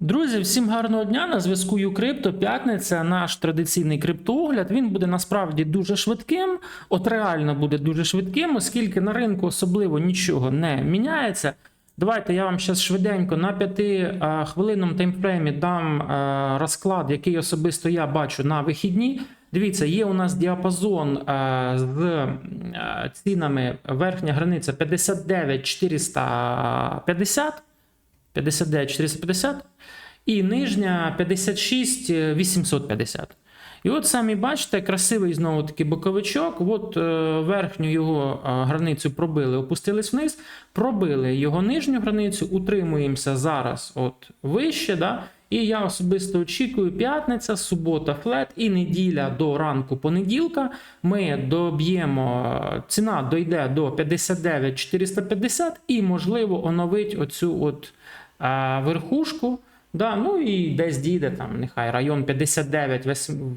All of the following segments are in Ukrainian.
Друзі, всім гарного дня! На зв'язку Юкрипто. П'ятниця, наш традиційний криптоогляд. Він буде насправді дуже швидким. От реально буде дуже швидким, оскільки на ринку особливо нічого не міняється. Давайте я вам зараз швиденько на 5 хвилинному таймфреймі дам е, розклад, який особисто я бачу на вихідні. Дивіться, є у нас діапазон е, з е, цінами верхня границя 59 450. 59 450 і нижня 56 850. І от самі бачите, красивий знову таки боковичок. От е, верхню його е, границю пробили, опустились вниз, пробили його нижню границю, утримуємося зараз от вище. Да? І я особисто очікую п'ятниця, субота, флет і неділя до ранку понеділка. Ми доб'ємо, е, ціна дойде до 59 450 і, можливо, оновить оцю от е, верхушку. Да, ну і десь дійде там, нехай район 59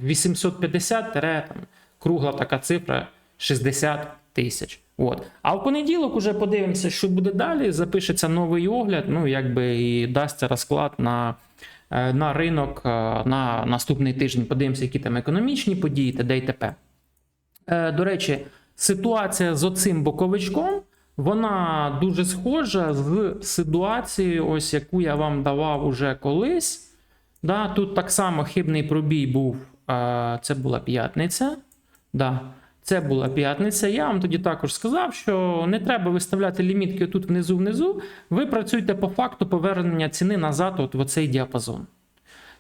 850 там, кругла така цифра 60 тисяч. От. А в понеділок уже подивимося, що буде далі. Запишеться новий огляд, ну якби і дасться розклад на, е, на ринок е, на наступний тиждень. Подивимося, які там економічні події де й т.п. Е, До речі, ситуація з оцим боковичком. Вона дуже схожа з ситуацією, ось яку я вам давав уже колись. Да, Тут так само хибний пробій був. Це була п'ятниця. Да, Це була п'ятниця. Я вам тоді також сказав, що не треба виставляти лімітки тут внизу-внизу. Ви працюєте по факту повернення ціни назад от в оцей діапазон.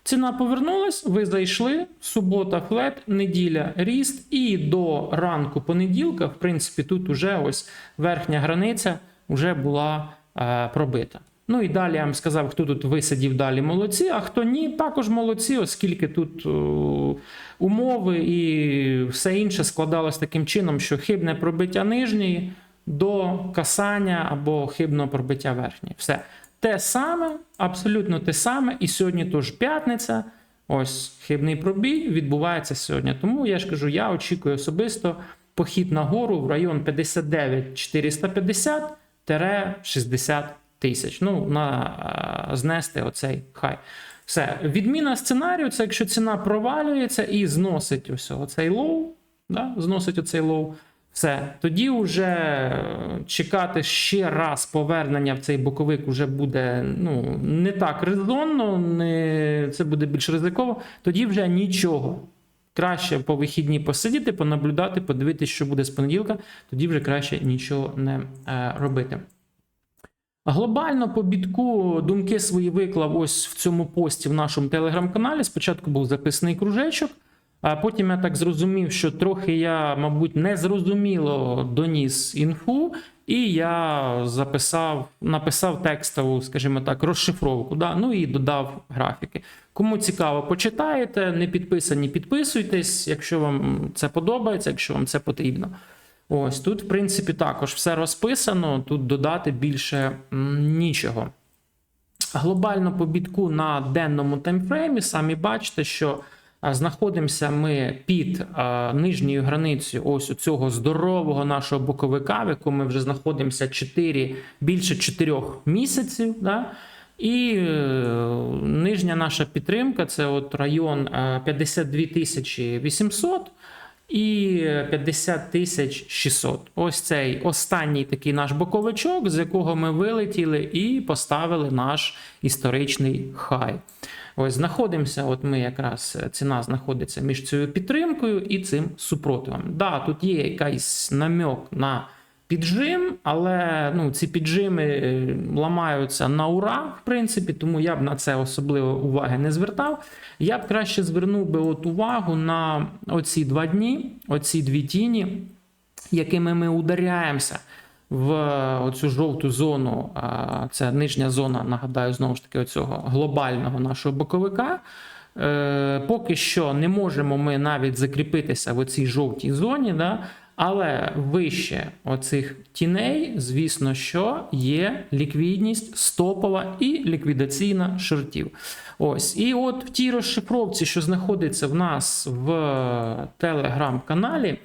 Ціна повернулась, ви зайшли, субота, флет, неділя, ріст, і до ранку понеділка, в принципі, тут уже ось верхня границя вже була е, пробита. Ну і далі я вам сказав, хто тут висидів далі молодці, а хто ні, також молодці, оскільки тут е, умови і все інше складалось таким чином, що хибне пробиття нижньої до касання або хибного пробиття верхньої. Все. Те саме, абсолютно те саме, і сьогодні теж п'ятниця. Ось хибний пробій відбувається сьогодні. Тому я ж кажу, я очікую особисто похід на гору в район 59 450 60 тисяч. Ну, на е, знести оцей хай. Все. Відміна сценарію це якщо ціна провалюється і зносить ось оцей лоу, да? зносить оцей лоу. Все, тоді вже чекати ще раз повернення в цей боковик вже буде ну, не так резонно, не, це буде більш ризиково. Тоді вже нічого. Краще по вихідні посидіти, понаблюдати, подивитися, що буде з понеділка, тоді вже краще нічого не е, робити. Глобально по бітку думки свої виклав ось в цьому пості в нашому телеграм-каналі. Спочатку був записаний кружечок. А потім я так зрозумів, що трохи я, мабуть, незрозуміло доніс інфу, і я записав, написав текстову, скажімо так, розшифровку. Да? Ну і додав графіки. Кому цікаво, почитаєте, не підписані, підписуйтесь, якщо вам це подобається, якщо вам це потрібно. Ось тут, в принципі, також все розписано. Тут додати більше нічого. Глобально по бітку на денному таймфреймі, самі бачите, що. Знаходимося ми під нижньою границею ось цього здорового нашого боковика, в якому ми вже знаходимося 4, більше 4 місяців. Да? І е, нижня наша підтримка це от район е, 52 800 і 50 тисяч 600. Ось цей останній такий наш боковичок, з якого ми вилетіли і поставили наш історичний хай. Ось знаходимося. От ми якраз ціна знаходиться між цією підтримкою і цим супротивом. Да, тут є якийсь намек на піджим, але ну, ці піджими ламаються на ура, в принципі, тому я б на це особливо уваги не звертав. Я б краще звернув би от увагу на оці два дні, оці дві тіні, якими ми ударяємося в оцю жовту зону, це нижня зона, нагадаю, знову ж таки, оцього глобального нашого боковика. Е, поки що не можемо ми навіть закріпитися в оцій жовтій зоні, да? але вище оцих тіней, звісно, що є ліквідність стопова і ліквідаційна шортів. Ось, І от в тій розшифровці, що знаходиться в нас в телеграм-каналі.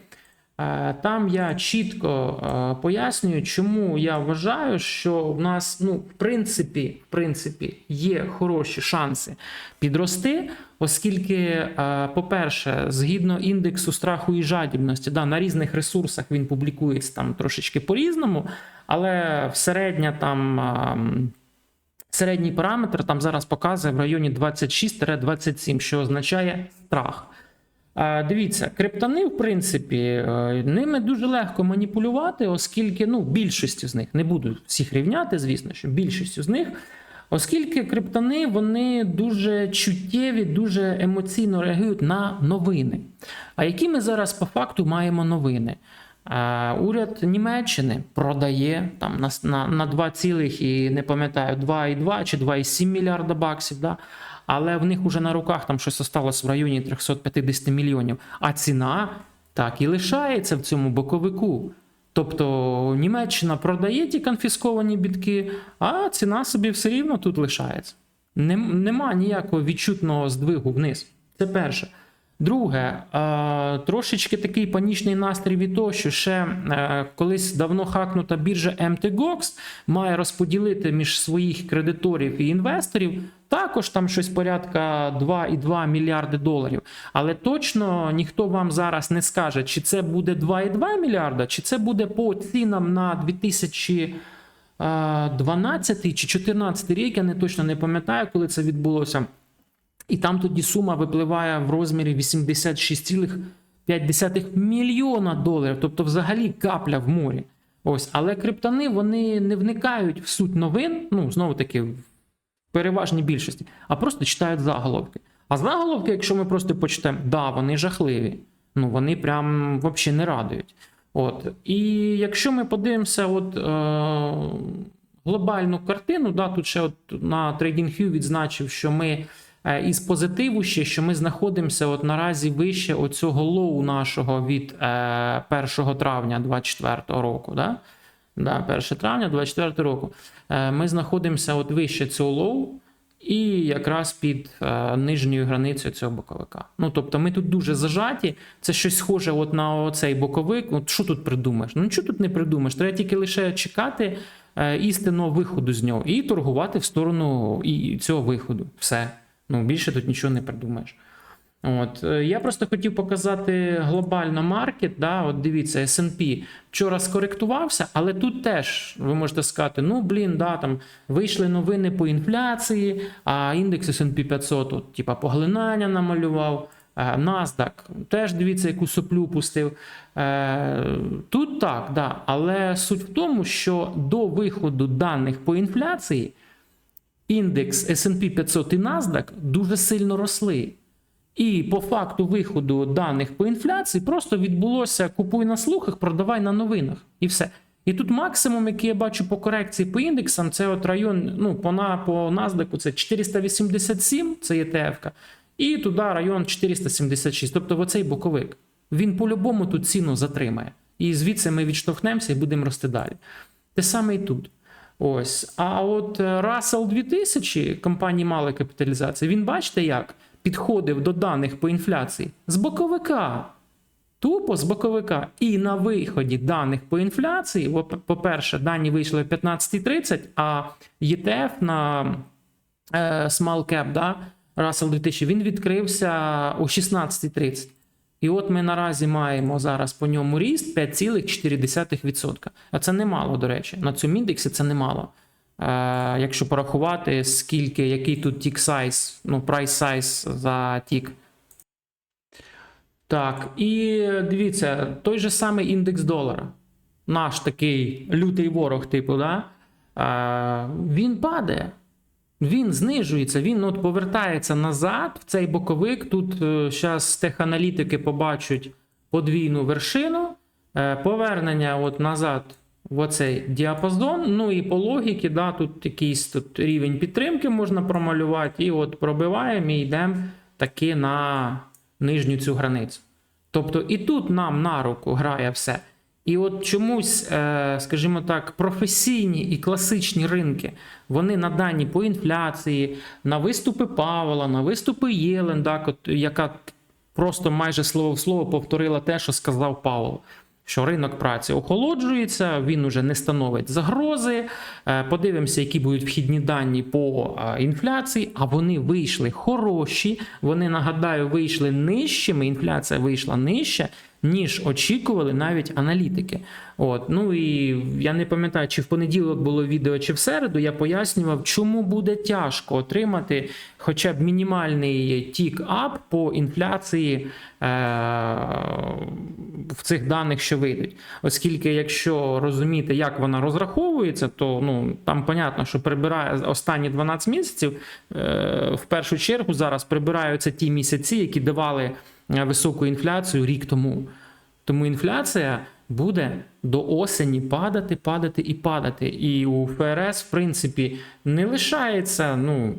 Е, Там я чітко е, пояснюю, чому я вважаю, що в нас, ну, в принципі, в принципі, є хороші шанси підрости, оскільки, е, по-перше, згідно індексу страху і жадібності, да, на різних ресурсах він публікується там трошечки по-різному, але в середня там. ем, Середній параметр там зараз показує в районі 26-27, що означає страх. Е, Дивіться, криптони, в принципі, е, ними дуже легко маніпулювати, оскільки ну, більшістю з них не буду всіх рівняти, звісно, що більшістю з них, оскільки криптони вони дуже чуттєві, дуже емоційно реагують на новини. А які ми зараз по факту маємо новини? Е, Уряд Німеччини продає там на, на, на 2, цілих і не пам'ятаю 2,2 чи 2,7 мільярда баксів. Да? Але в них уже на руках там щось осталось в районі 350 мільйонів. А ціна так і лишається в цьому боковику. Тобто Німеччина продає ті конфісковані бітки, а ціна собі все рівно тут лишається. Нема ніякого відчутного здвигу вниз. Це перше. Друге, е, трошечки такий панічний настрій від того, що ще е, колись давно хакнута біржа MTGOX має розподілити між своїх кредиторів і інвесторів також там щось порядка 2,2 мільярди доларів. Але точно ніхто вам зараз не скаже, чи це буде 2,2 мільярда, чи це буде по цінам на 2000 12 чи 14 рік, я не точно не пам'ятаю, коли це відбулося. І там тоді сума випливає в розмірі 86,5 мільйона доларів, тобто взагалі капля в морі. Ось, але криптони вони не вникають в суть новин, ну знову таки, переважній більшості, а просто читають заголовки. А заголовки, якщо ми просто почитаємо, да, вони жахливі. Ну вони прям взагалі не радують. От. І якщо ми подивимося, от, е, глобальну картину, да, тут ще от на TradingView відзначив, що ми е, із позитиву ще, що ми знаходимося от наразі вище оцього лоу нашого від е, 1 травня 2024 року. Да? Да, 1 травня 2024 року. Е, ми знаходимося от вище цього лоу. І якраз під е, нижньою границею цього боковика. Ну тобто ми тут дуже зажаті. Це щось схоже от на цей боковик. От що тут придумаєш? Ну нічого тут не придумаєш. Треба тільки лише чекати е, істинного виходу з нього і торгувати в сторону цього виходу. Все. Ну більше тут нічого не придумаєш. От е, я просто хотів показати глобально маркет. Да, от дивіться, S&P вчора скоректувався, але тут теж ви можете сказати: ну блін, да, там вийшли новини по інфляції, а індекс S&P 500, от, типа поглинання намалював. Е, NASDAQ теж дивіться, яку соплю пустив. Е, Тут так, да, але суть в тому, що до виходу даних по інфляції індекс S&P 500 і NASDAQ дуже сильно росли. І по факту виходу даних по інфляції просто відбулося купуй на слухах, продавай на новинах. І все. І тут максимум, який я бачу по корекції по індексам, це от район, ну, по, на, по NASDAQ це 487, це ETF, і туди район 476, тобто оцей боковик. Він по-любому тут ціну затримає. І звідси ми відштовхнемося і будемо рости далі. Те саме і тут. Ось. А от е, Russell 2000 компанії малої капіталізації, він бачите як? Підходив до даних по інфляції з боковика. Тупо з боковика. І на виході даних по інфляції, по-перше, дані вийшли в 15.30, а ETF на е, Small Cap, да, Russell 2000, він відкрився о 16.30. І от ми наразі маємо зараз по ньому ріст 5,4%. А це немало, до речі. На цьому індексі це немало. Е, якщо порахувати, скільки, який тут тік сайз, ну, прайс сайз за тік. Так, і дивіться, той же самий індекс долара. Наш такий лютий ворог, типу, да? е, він падає. Він знижується, він от повертається назад в цей боковик. Тут зараз теханалітики побачать подвійну вершину, е, повернення от назад в оцей діапазон. Ну і по логіки, да, тут якийсь тут рівень підтримки можна промалювати, і от пробиваємо і йдемо таки на нижню цю границю. Тобто і тут нам на руку грає все. І от чомусь, е, скажімо так, професійні і класичні ринки, вони надані по інфляції, на виступи Павла, на виступи Єлен, так, от, яка просто майже слово в слово повторила те, що сказав Павло. Що ринок праці охолоджується, він уже не становить загрози. Е, Подивимося, які будуть вхідні дані по е, інфляції. А вони вийшли хороші. Вони нагадаю, вийшли нижчими. Інфляція вийшла нижче, ніж очікували навіть аналітики. От ну і я не пам'ятаю, чи в понеділок було відео, чи в середу. Я пояснював, чому буде тяжко отримати хоча б мінімальний тік-ап по інфляції е- в цих даних, що вийдуть. Оскільки, якщо розуміти, як вона розраховується, то ну там понятно, що прибирає останні 12 місяців. Е- в першу чергу зараз прибираються ті місяці, які давали високу інфляцію рік тому. Тому інфляція буде до осені падати, падати і падати. І у ФРС, в принципі, не лишається ну,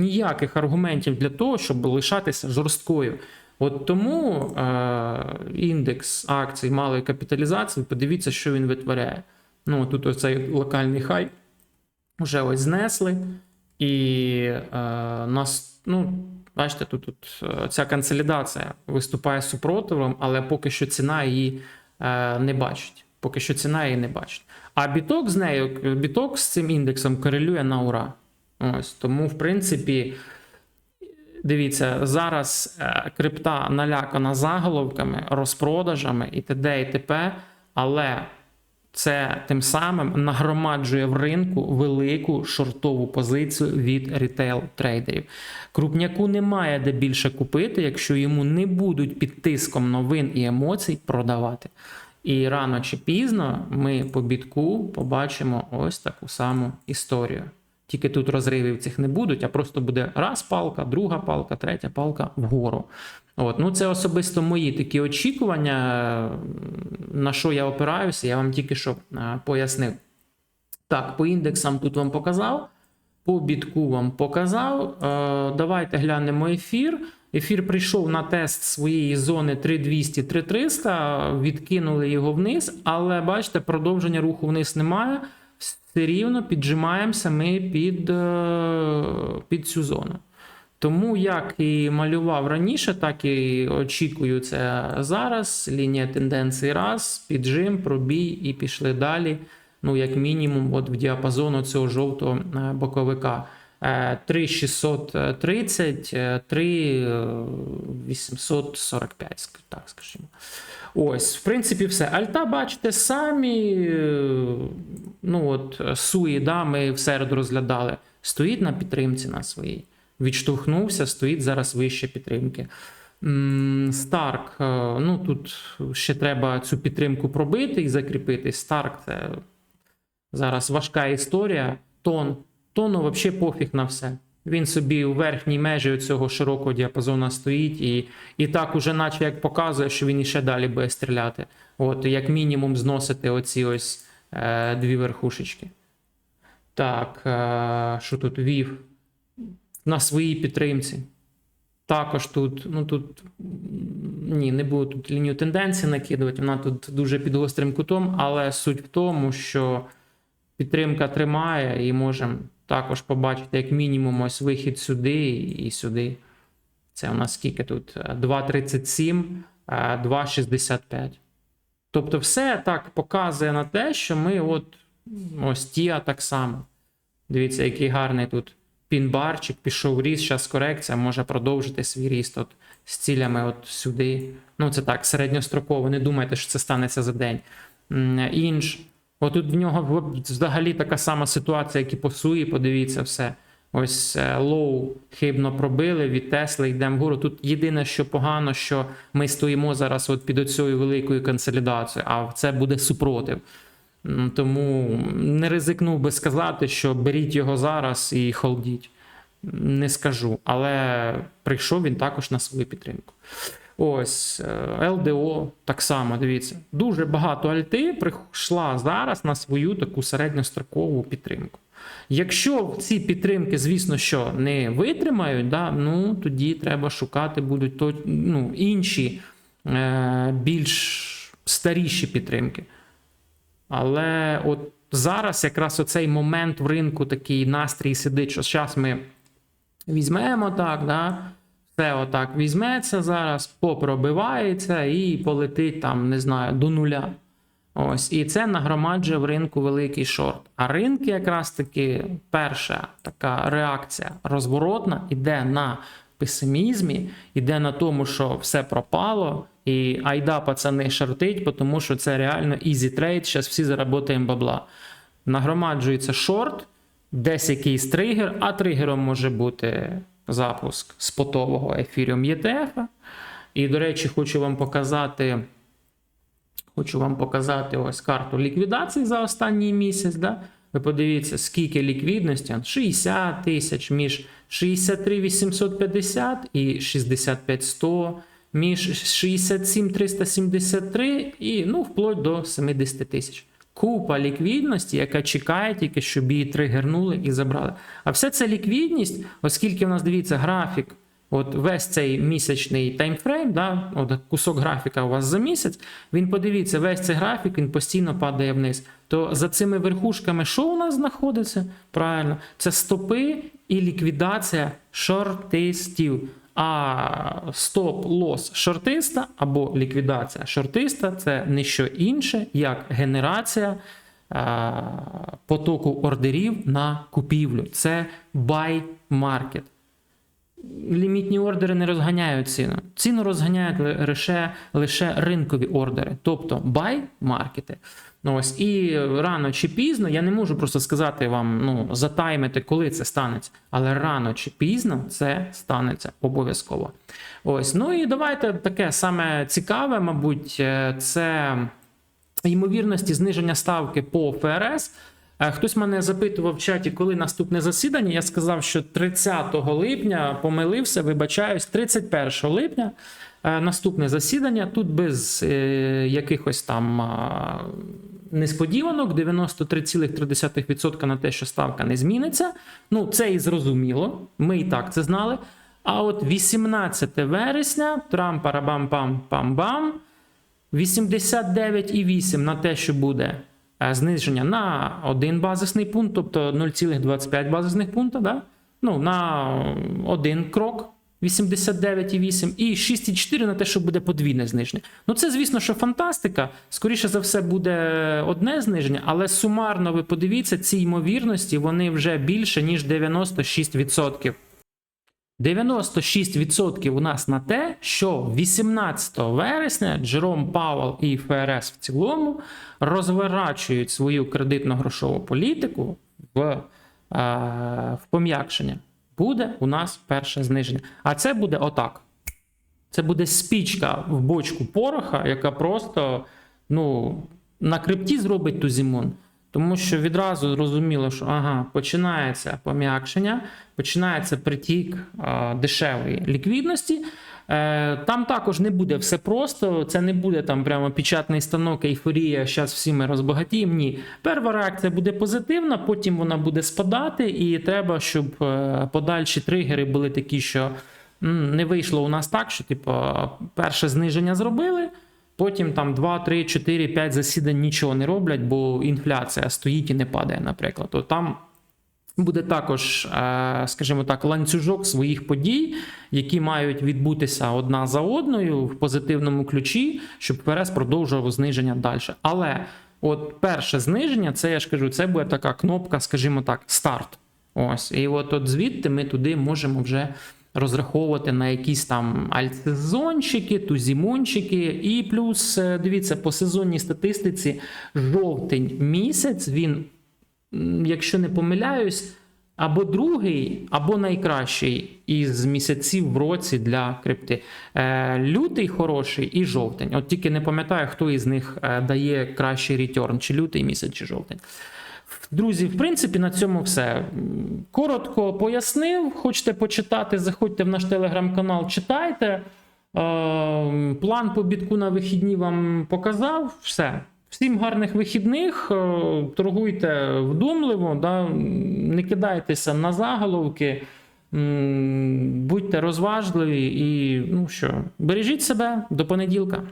ніяких аргументів для того, щоб лишатися жорсткою. От тому е- індекс акцій малої капіталізації, подивіться, що він витворяє. Ну, тут оцей локальний хай вже ось знесли. І е, нас, ну, бачите, тут, тут е, ця консолідація виступає супротивом, але поки що ціна її е, не бачить. Поки що ціна її не бачить. А біток з нею, біток з цим індексом корелює на ура. Ось тому, в принципі, дивіться, зараз е, крипта налякана заголовками, розпродажами і т.д. і т.п., але це тим самим нагромаджує в ринку велику шортову позицію від рітейл трейдерів. Крупняку немає де більше купити, якщо йому не будуть під тиском новин і емоцій продавати. І рано чи пізно ми по бітку побачимо ось таку саму історію. Тільки тут розривів цих не будуть, а просто буде раз палка, друга палка, третя палка вгору. От, ну це особисто мої такі очікування, на що я опираюся, я вам тільки що пояснив. Так, по індексам тут вам показав, по бітку вам показав. Е, давайте глянемо ефір. Ефір прийшов на тест своєї зони 3200-3300, відкинули його вниз, але бачите, продовження руху вниз немає. Все рівно піджимаємося ми під, е, під цю зону. Тому як і малював раніше, так і очікую це зараз. Лінія тенденції раз, піджим, пробій і пішли далі. Ну, як мінімум, от в діапазону цього жовтого е, боковика. Е, 3630, е, 3845, так скажімо. Ось, в принципі, все. Альта, бачите, самі. е, Ну, от, е, суї, да, ми в середу розглядали. Стоїть на підтримці на своїй. Відштовхнувся, стоїть зараз вище підтримки. Старк, е, ну тут ще треба цю підтримку пробити і закріпити. Старк це зараз важка історія. Тон. Тону взагалі пофіг на все. Він собі у верхній межі цього широкого діапазону стоїть, і, і так уже, наче як показує, що він іще далі буде стріляти. От, як мінімум, зносити оці ось е, дві верхушечки. Так, е, що тут вів? На своїй підтримці. Також тут, ну тут ні, не буду тут лінію тенденції накидувати, вона тут дуже під гострим кутом, але суть в тому, що підтримка тримає і можемо також побачити, як мінімум, ось вихід сюди і сюди. Це у нас скільки тут? Е, 2,37, е, 2,65. Тобто, все так показує на те, що ми от ось тія так само. Дивіться, який гарний тут пінбарчик, пішов ріст, зараз корекція, може продовжити свій ріст от, з цілями от сюди. Ну, це так, середньостроково. Не думайте, що це станеться за день. М, Інж. Отут в нього взагалі така сама ситуація, як і по суї, подивіться все. Ось е, лоу хибно пробили, від Тесли йдемо вгору. Тут єдине, що погано, що ми стоїмо зараз от під оцією великою консолідацією, а це буде супротив. Тому не ризикнув би сказати, що беріть його зараз і холдіть. Не скажу, але прийшов він також на свою підтримку. Ось е, ЛДО так само, дивіться. Дуже багато альти прийшла зараз на свою таку середньострокову підтримку. Якщо ці підтримки, звісно, що не витримають, да, ну тоді треба шукати будуть то, ну, інші е, більш старіші підтримки. Але от зараз якраз оцей момент в ринку такий настрій сидить, що зараз ми візьмемо так, да, все отак візьметься зараз, попробивається і полетить там, не знаю, до нуля. Ось, і це нагромаджує в ринку великий шорт. А ринки, якраз таки, перша така реакція розворотна іде на песимізмі, іде на тому, що все пропало, і айда, пацани, шортить, тому що це реально easy trade, зараз всі заработаємо бабла. Нагромаджується шорт, десь якийсь тригер, а тригером може бути запуск спотового Ethereum ETF. І, до речі, хочу вам показати. Хочу вам показати ось карту ліквідації за останній місяць. Да? Ви подивіться, скільки ліквідності 60 тисяч між 63 850 і 65 100, між 67 373 і ну, вплоть до 70 тисяч. Купа ліквідності, яка чекає тільки, щоб її тригернули і забрали. А вся ця ліквідність, оскільки у нас дивіться графік. От весь цей місячний таймфрейм, да, от кусок графіка у вас за місяць, він подивіться, весь цей графік він постійно падає вниз. То за цими верхушками, що у нас знаходиться? Правильно, це стопи і ліквідація шортистів. А стоп-лос шортиста або ліквідація шортиста це не що інше, як генерація а, потоку ордерів на купівлю. Це buy market лімітні ордери не розганяють ціну. Ціну розганяють лише, лише ринкові ордери, тобто buy маркети. Ну, ось, і рано чи пізно, я не можу просто сказати вам, ну, затаймити, коли це станеться, але рано чи пізно це станеться обов'язково. Ось, ну і давайте таке саме цікаве, мабуть, е, це ймовірності зниження ставки по ФРС. Е, Хтось мене запитував в чаті, коли наступне засідання. Я сказав, що 30 липня помилився, вибачаюсь, 31 липня наступне засідання. Тут без е, якихось там несподіванок, 93,3% на те, що ставка не зміниться. Ну, це і зрозуміло. Ми і так це знали. А от 18 вересня, трам парабам пам пам бам 89,8 на те, що буде е, зниження на один базисний пункт, тобто 0,25 базисних пункта, да? ну, на один крок 89,8 і 6,4 на те, що буде подвійне зниження. Ну, це, звісно, що фантастика. Скоріше за все, буде одне зниження, але сумарно ви подивіться, ці ймовірності вони вже більше, ніж 96%. 96% у нас на те, що 18 вересня Джером Пауел і ФРС в цілому розворачують свою кредитно-грошову політику в, е, в пом'якшення. Буде у нас перше зниження. А це буде отак. Це буде спічка в бочку пороха, яка просто ну, на крипті зробить тузімон. Тому що відразу зрозуміло, що ага, починається пом'якшення, починається притік а, дешевої ліквідності. Е, там також не буде все просто, це не буде там прямо печатний станок, ейфорія, зараз всі ми розбагатіємо. Ні. Перша реакція буде позитивна, потім вона буде спадати, і треба, щоб е, подальші тригери були такі, що не вийшло у нас так, що типу, перше зниження зробили. Потім там 2, 3, 4, 5 засідань нічого не роблять, бо інфляція стоїть і не падає, наприклад. То там буде також, е, скажімо так, ланцюжок своїх подій, які мають відбутися одна за одною в позитивному ключі, щоб ФРС продовжував зниження далі. Але от перше зниження, це я ж кажу, це буде така кнопка, скажімо так, старт. Ось, і от, от звідти ми туди можемо вже розраховувати на якісь там альтсезончики, тузімончики. І плюс, е, дивіться, по сезонній статистиці жовтень місяць він, якщо не помиляюсь, або другий, або найкращий із місяців в році для крипти. Е, лютий хороший і жовтень. От тільки не пам'ятаю, хто із них е, дає кращий ретерн, чи лютий місяць, чи жовтень. Друзі, в принципі, на цьому все. Коротко пояснив. Хочете почитати, заходьте в наш телеграм-канал, читайте. Е, План по бітку на вихідні вам показав. Все. Всім гарних вихідних. е, Торгуйте вдумливо, да? не кидайтеся на заголовки. Будьте розважливі і ну що, бережіть себе до понеділка.